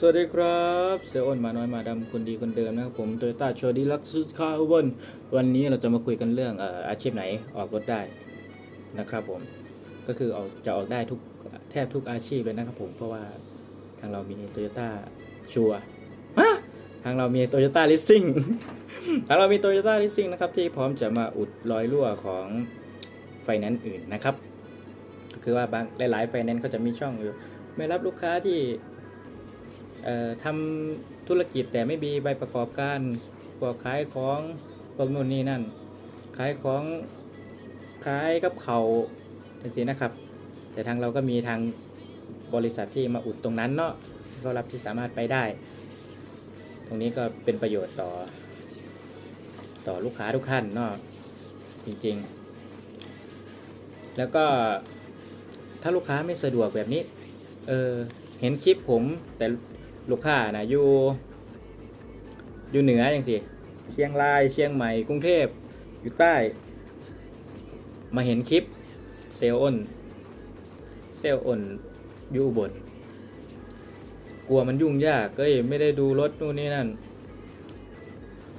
สวัสดีครับเซลอ้นมาน้อยมาดำคนดีคนเดิมนะครับผมโตโยต้าโชดีลักซ์คาร์บอนวันนี้เราจะมาคุยกันเรื่องออาชีพไหนออกรถได้นะครับผมก็คือออกจะออกได้ทุกแทบทุกอาชีพเลยนะครับผมเพราะว่าทางเรามีโตโยต้าชัวทางเรามีโตโยต้าลิสซิ่งทางเรามีโตโยต้าลิสซิ่งนะครับที่พร้อมจะมาอุดรอยรั่วของไฟแนนซ์อื่นนะครับก็คือว่าบางหลายๆไฟแนนซ์เขาจะมีช่องอยู่ไม่รับลูกค้าที่ ทำธุรกิจแต่ไม่มีใบประกอบการพวกขายของพวกนู่นนี่นั่น ขายของขายกับเขาจังสินะครับ แต่ทางเราก็มีทางบริษัทที่มาอุดตรงนั้นเนาะก็รับที่สามารถไปได้ ตรงนี้ก็เป็นประโยชน์ต่อ ต่อลูกค้าทุกท่านเนาะจริงๆ แล้วก็ถ้าลูกค้าไม่สะดวกแบบนี้ เออเห็นคลิปผมแต่ ลูกค้านะอยู่อยู่เหนืออย่างสิเชียงรายเชียงใหม่กรุงเทพอยู่ใต้ มาเห็นคลิปเซลอ้นเซลอ้นอยู่อุบลกลัวมันยุ่งยากก็ไม่ได้ดูรถนู่นนี่นั่น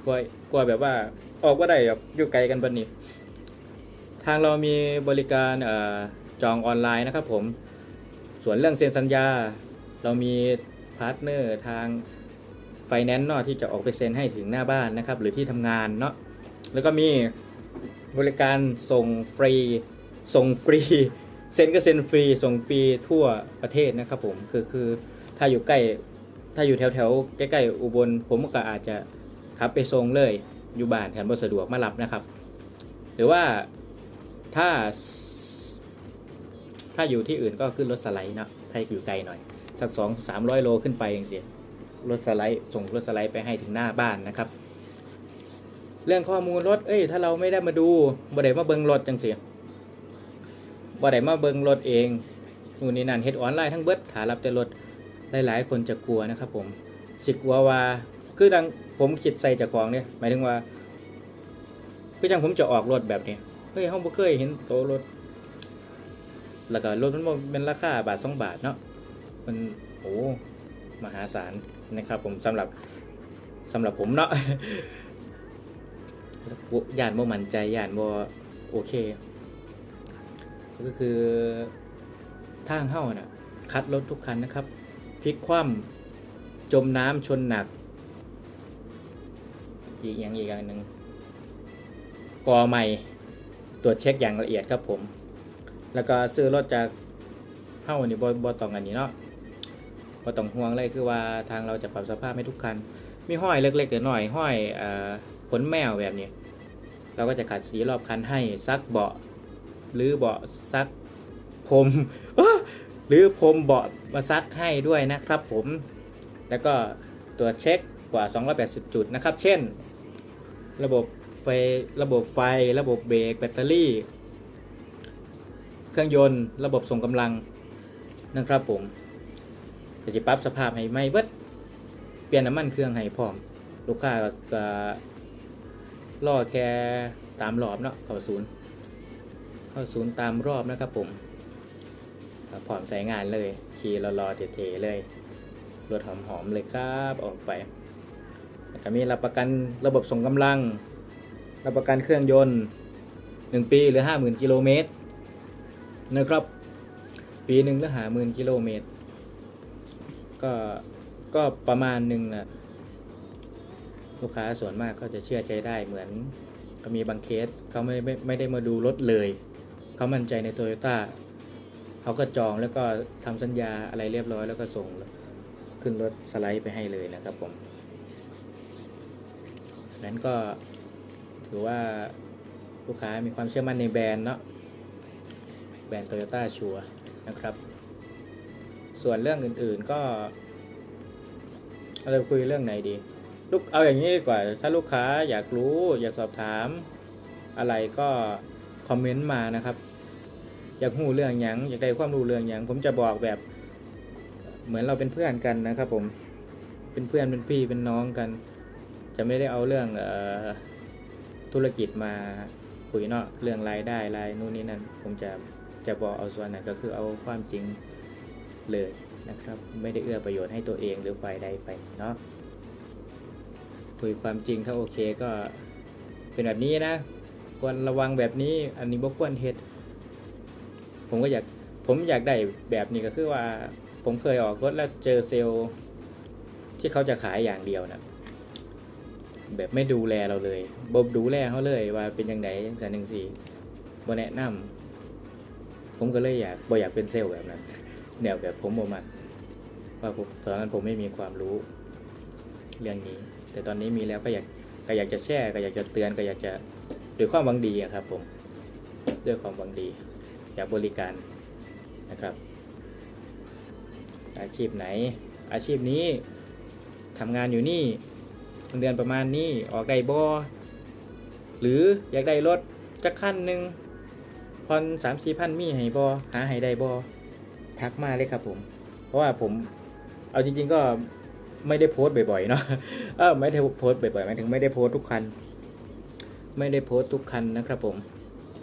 กลัวกลัวแบบว่าออกว่าได้แบบอยู่ไกลกันบันนี้ ทางเรามีบริการอจองออนไลน์นะครับผม ส่วนเรื่องเซ็นสัญญา เรามี พาร์ทเนอร์ทางไฟแนนซ์เนาะที่จะออกไปเซ็นให้ถึงหน้าบ้านนะครับ หรือที่ทำงานเนาะแล้วก็มีบริการส่งฟรีส่งฟรีเซ็นก็เซ็นฟรีส่งฟรีทั่วประเทศนะครับผมคือคือถ้าอยู่ใกล้ถ้าอยู่แถวแถวใกล้ๆอุบลผมก็อาจจะขับไปส่งเลยอยู่บ้านแถมบ่สะดวกมารับนะครับ หรือว่าถ้าถ้าอยู่ที่อื่นก็ขึ้นรถสไลด์เนาะถ้าอยู่ไกลหน่อย สักสองสามร้อยโลขึ้นไปอย่างเสียรถสไลด์ส่งรถสไลด์ไปให้ถึงหน้าบ้านนะครับ เรื่องข้อมูลรถเอ้ยถ้าเราไม่ได้มาดูบ่ได้มาเบิงรถจังเสียบ่ได้มาเบิงรถเองนู่นนี่นั่นเฮ็ดออนไลน์ทั้งเบิดถารับแต่รถหลายๆ คนจะกลัวนะครับ ผมสิกลัวว่าคือดังผมคิดใส่จากของเนี่ยหมายถึงว่าคือจังผมจะออกรถแบบนี้เฮ้ยเฮาบ่เคยเห็นโตรถ แล้วก็รถมันบ่เป็นราคาบาทสองบาทเนาะ มันโอ้มหาศาลนะครับ ผมสำหรับสำหรับผมเนาะย่านบ่มั่นใจย่านบ่โอเค ก็คือทางเฮ้าน่ะคัดรถทุกคันนะครับพลิกคว่ำจมน้ำชนหนัก อีกอย่างอีกอย่างหนึ่งกอใหม่ตรวจเช็คอย่างละเอียดครับผม แล้วก็ซื้อรถจากเฮ้านี่บ่บ่ต้องอันนี้เนาะ บ่ต้องห่วงเลยคือว่าทางเราจะปรับสภาพให้ทุกคัน มีห้อยเล็กๆเดี๋ยวหน่อยห้อยขนแมวแบบนี้ เราก็จะขัดสีรอบคันให้ซักเบาะหรือเบาะซักพรมหรือพรมเบาะมาซักให้ด้วยนะครับผม แล้วก็ตรวจเช็คกว่า 280 จุดนะครับ เช่น ระบบไฟ ระบบไฟ ระบบเบรก แบตเตอรี่ เครื่องยนต์ ระบบส่งกำลังนะครับผม จะปรับสภาพให้ไม่เบิดเปลี่ยนน้ำมันเครื่องให้พร้อม ลูกค้าก็ล่อแค่ตามรอบเนาะเข้าศูนย์เข้าศูนย์ตามรอบนะครับผมพร้อมใช้งานเลยขี่รอๆเท่ๆเลยรถหอมๆเลยครับออกไปแล้วก็มีรับประกันระบบส่งกำลัง รับประกันเครื่องยนต์ 1 ปีหรือ 50,000 กิโลเมตรนะครับ ปีหนึ่งหรือหาหมื่นกิโลเมตร ก็ก็ประมาณหนึ่งนะลูกค้าส่วนมากก็จะเชื่อใจได้เหมือนก็มีบางเคสเขาไม่ไม่ไม่ได้มาดูรถเลย เขามั่นใจในโตโยต้าเขาก็จองแล้วก็ทำสัญญาอะไรเรียบร้อย แล้วก็ส่งขึ้นรถสไลด์ไปให้เลยนะครับผมนั้นก็ถือว่าลูกค้ามีความเชื่อมั่นในแบรนด์เนาะแบรนด์โตโยต้าชัวนะครับ ส่วนเรื่องอื่นๆก็เราคุยเรื่องไหนดี ลูกเอาอย่างนี้ดีกว่า ถ้าลูกค้าอยากรู้ อยากสอบถาม อะไรก็คอมเมนต์มานะครับ อยากหูเรื่องยังอยากได้ความรู้เรื่องยังผมจะบอกแบบ เหมือนเราเป็นเพื่อนกันนะครับ ผมเป็นเพื่อนเป็นพี่เป็นน้องกัน จะไม่ได้เอาเรื่องออธุรกิจมาคุยเนาะเรื่องรายได้รายนู่นนี่นั่นผมจะจะบอกเอาส่วนไหนก็คือเอาความจริง เลยนะครับ ไม่ได้เอื้อประโยชน์ให้ตัวเองหรือฝ่ายใดไปเนาะคุยความจริงถ้าโอเคก็เป็นแบบนี้นะ ควรระวังแบบนี้อันนี้บ่ควรเฮ็ดผมก็อยากผมอยากได้แบบนี้ก็คือว่าผมเคยออกรถแล้วเจอเซลล์ที่เขาจะขายอย่างเดียวนะแบบไม่ดูแลเราเลยบบดูแลเขาเลยว่าเป็นยังไงจังสันหนึ่งสี่บแนะนำผมก็เลยอยากบ่อยากเป็นเซลล์แบบนั้น แนวแบบผมบ่มักว่าผมตอนนั้นผมไม่มีความรู้เรื่องนี้ แต่ตอนนี้มีแล้วก็อยากก็อยากจะแชร์ก็อยากจะเตือนก็อยากจะด้วยความหวังดีครับผมด้วยความหวังดี อยากบริการนะครับ อาชีพไหน อาชีพนี้ทำงานอยู่นี่เงินเดือนประมาณนี้ออกได้บอหรืออยากได้รถจักขั้นหนึ่งพอนสามสี่พันมีให้บอหาให้ได้บอ ทักมาเลยครับผม เพราะว่าผมเอาจริง ๆก็ไม่ได้โพสต์บ่อยๆเนาะเออไม่ได้โพสต์บ่อยๆหมายถึงไม่ได้โพสต์ทุกคัน ไม่ได้โพสต์ทุกคันนะครับผม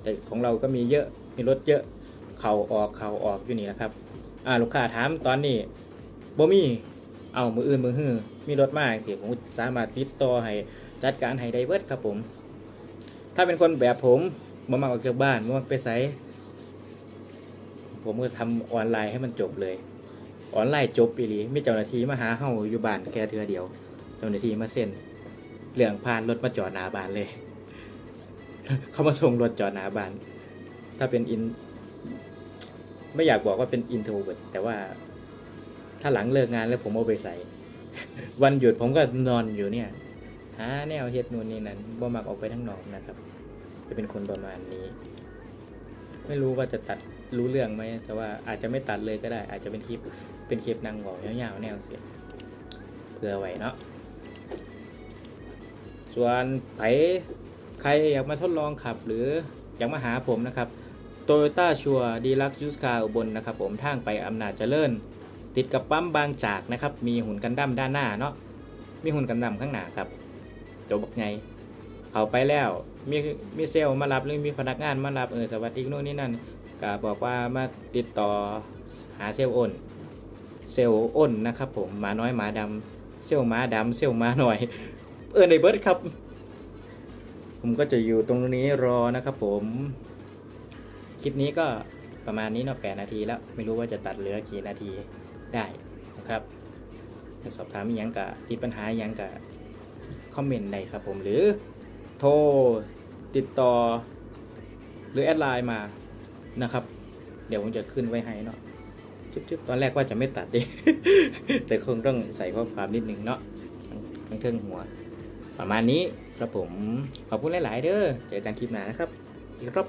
แต่ของเราก็มีเยอะมีรถเยอะเข่าออกเข่าออกอยู่นี่นะครับอ่าลูกค้าถามตอนนี้บ่มีเอามืออื่นมือฮื้อมีรถมากสิผมสามารถติดต่อให้จัดการให้ได้เบิดครับผม ถ้าเป็นคนแบบผมบ่มักออกจากบ้านบ่มักไปไส ผมก็ทำออนไลน์ให้มันจบเลย ออนไลน์จบอีหลีมีเจ้าหน้าที่มาหาเฮาอยู่บ้านแค่เทือเดียว เจ้าหน้าที่มาเซ็นเรื่องผ่านรถมาจอดหน้าบ้านเลย เขามาส่งรถจอดหน้าบ้าน ถ้าเป็นอิน ไม่อยากบอกว่าเป็นอินโทรเวิร์แต่ว่า ถ้าหลังเลิกงานแล้วผมเอาไปใส่ วันหยุดผมก็นอนอยู่เนี่ย หาแนวเฮ็ดนู่นนี่นั่นบ่มักออกไปทั้งนอกนะครับ จะเป็นคนประมาณนี้ ไม่รู้ว่าจะตัดรู้เรื่องไหมแต่ว่าอาจจะไม่ตัดเลยก็ได้ อาจจะเป็นคลิปเป็นคลิปนางบอกยาวๆแนวเสียงเพื่อไว้เนาะส่วนไผใครอยากมาทดลองขับหรืออยากมาหาผมนะครับโตโยต้าชัวดีลักซ์ยูสคาอุบลนะครับผมทางไปอำนาจเจริญ ติดกับปั๊มบางจากนะครับ มีหุ่นกันดั้มด้านหน้าเนาะมีหุ่นกันดั้มข้างหน้าครับจบไง เขาไปแล้ว มีมีเซลล์มารับหรือมีพนักงานมารับเออสวัสดีโน่นนี่นั่นก็บอกว่ามาติดต่อหาเซลล์อ้นเซลล์อ้นนะครับผมหมาน้อยหมาดำเซลล์หมาดำเซลล์หมาหน่อย เออในเบิร์ดครับ ผมก็จะอยู่ตรงนี้รอนะครับผม คลิปนี้ก็ประมาณนี้เนาะแปดนาทีแล้ว ไม่รู้ว่าจะตัดเหลือกี่นาทีได้นะครับสอบถามยังกะติดปัญหายังกะคอมเมนต์ได้ครับผมหรือโทร ติดต่อ หรือแอดไลน์มานะครับ เดี๋ยวผมจะขึ้นไว้ให้เนาะจุ๊บๆตอนแรกว่าจะไม่ตัดดิแต่คงต้องใส่ข้อความนิดนึงเนาะทั้งเทิงหัว ประมาณนี้ครับผมขอบคุณหลาย ๆ เด้อเจอกันคลิปหน้านะครับอีกครับ